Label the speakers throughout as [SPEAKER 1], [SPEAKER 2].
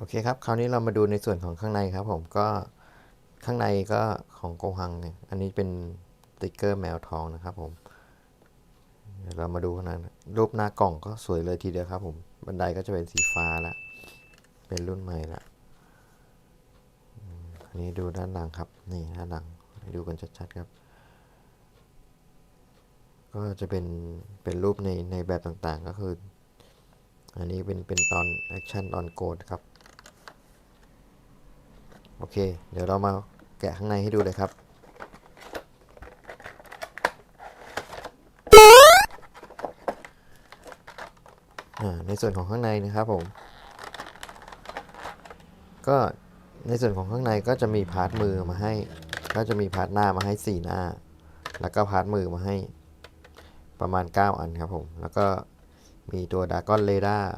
[SPEAKER 1] โอเคครับ คราวนี้เรามาดูในส่วนของข้างในครับผมก็ข้างในก็ของโกหังเนี่ยอันนี้เป็นติ๊กเกอร์แมวทองนะครับผมเดี๋ยวเรามาดูข้างในนะรูปหน้ากล่องก็สวยเลยทีเดียวครับผมบันไดก็จะเป็นสีฟ้าละ เป็นรุ่นใหม่ละอันนี้ดูด้านหลังครับ นี่ด้านหลังดูกันชัดๆครับ ก็จะเป็นเป็นรูปในในแบบต่างๆก็คือ อันนี้เป็นเป็นตอนแอคชั่นตอนโกดครับ โอเค เดี๋ยวเรามาแกะข้างในให้ดูเลยครับอ่าในส่วนของข้างในนะครับผม ก็ในส่วนของข้างในก็จะมีพาร์ทมือมาให้ ก็จะมีพาร์ทหน้ามาให้ 4 หน้า แล้วก็พาร์ทมือมาให้ประมาณ 9 อันครับผม แล้วก็มีตัวดากอนเรดาร์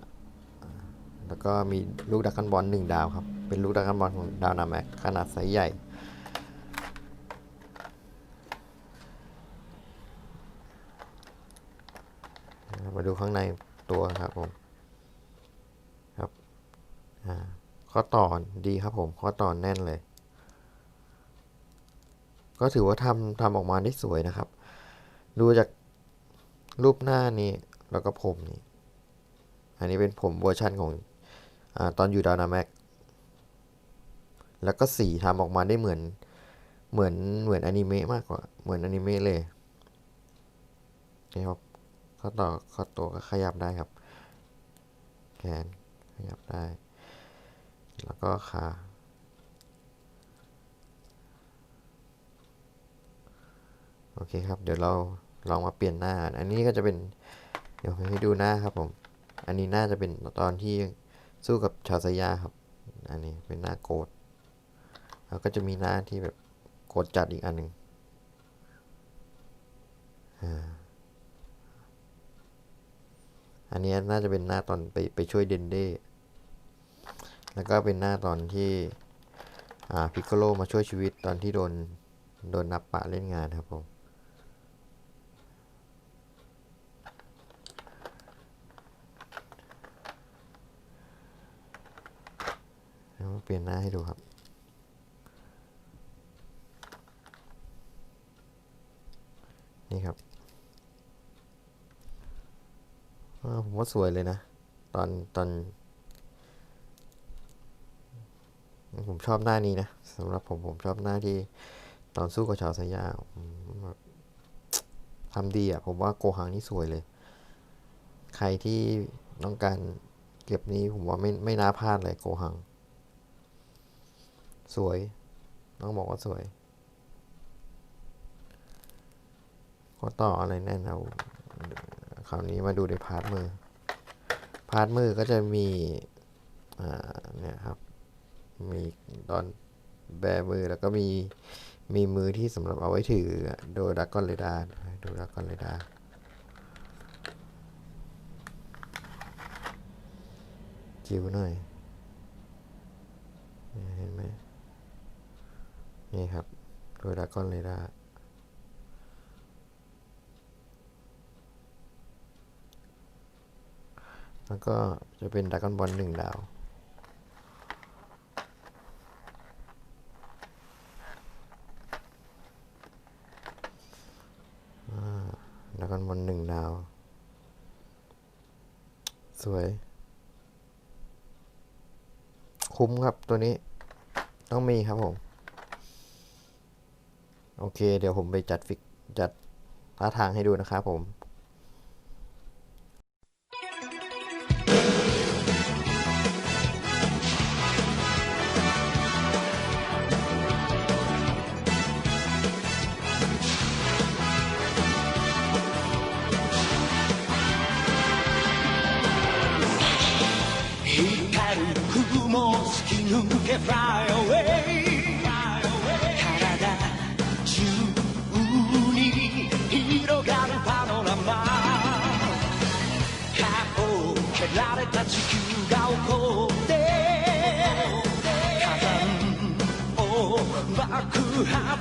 [SPEAKER 1] แล้วก็มีลูกดากอนบอล1ดาวครับ เป็นลูกดากอนบอลของดาวนาแม็กขนาดไซส์ใหญ่มาดูข้างในตัวครับผมครับข้อต่อดีครับผมข้อต่อแน่นเลย ก็ถือว่าทำทำออกมาได้สวยนะครับ ดูจากรูปหน้านี้แล้วก็ผมนี่ อันนี้เป็นผมเวอร์ชันของ ตอนอยู่ดาวนาแม็กแล้วก็สีทำออกมาได้เหมือนเหมือนเหมือนอนิเมะมากกว่า เหมือนอนิเมะเลยนี่ครับข้อต่อข้อตัวก็ขยับได้ครับ แขนขยับได้ แล้วก็ขาโอเคครับ เดี๋ยวเราลองมาเปลี่ยนหน้า อันนี้ก็จะเป็น เดี๋ยวให้ดูหน้าครับผม อันนี้น่าจะเป็นตอนที่ สู้กับชาวสยาครับ อันนี้เป็นหน้าโกดแล้วก็จะมีหน้าที่แบบโกดจัดอีกอันหนึ่งอันนี้น่าจะเป็นหน้าตอนไปไปช่วยเดนเด้แล้วก็เป็นหน้าตอนที่อ่าพิกโกโลมาช่วยชีวิตตอนที่โดนโดนนับปะเล่นงานครับผม เดี๋ยวมาเป ลี่ยนหน้าให้ดูครับ นี่ครับผมว่าสวยเลยนะ ตอนตอน ผมชอบหน้านี้นะสำหรับผมผมชอบหน้าที่ตอนสู้กับชาวสยามทำดีอะ ผมว่าโกหังนี่สวยเลย ใครที่ต้องการเก็บนี้ผมว่าไม่ไม่น่าพลาดเลยโกหัง สวยต้องบอกว่าสวยข้อต่ออะไรแน่นเอาคราวนี้มาดูในพาร์ทมือ พาร์ทมือก็จะมี อ่า เนี่ยครับ มีตอนแบมือแล้วก็มีมีมือที่สำหรับเอาไว้ถือโดยดักกอนเรดาร์ดูดักกอนเรดาร์จิ๋วหน่อยเนี่ยเห็นไหม นี่ครับโดยดักกอนเรดาร์แล้วก็จะเป็นดักกอนบอลหนึ่งดาวแล้วก็บนหนึ่งดาว สวย คุ้มครับตัวนี้ ต้องมีครับผม โอเค เดี๋ยวผมไปจัดฟิก จัดท่าทางให้ดูนะครับผม
[SPEAKER 2] 光る雲突き抜け Fly away を蹴られた地球が起こって火山を爆発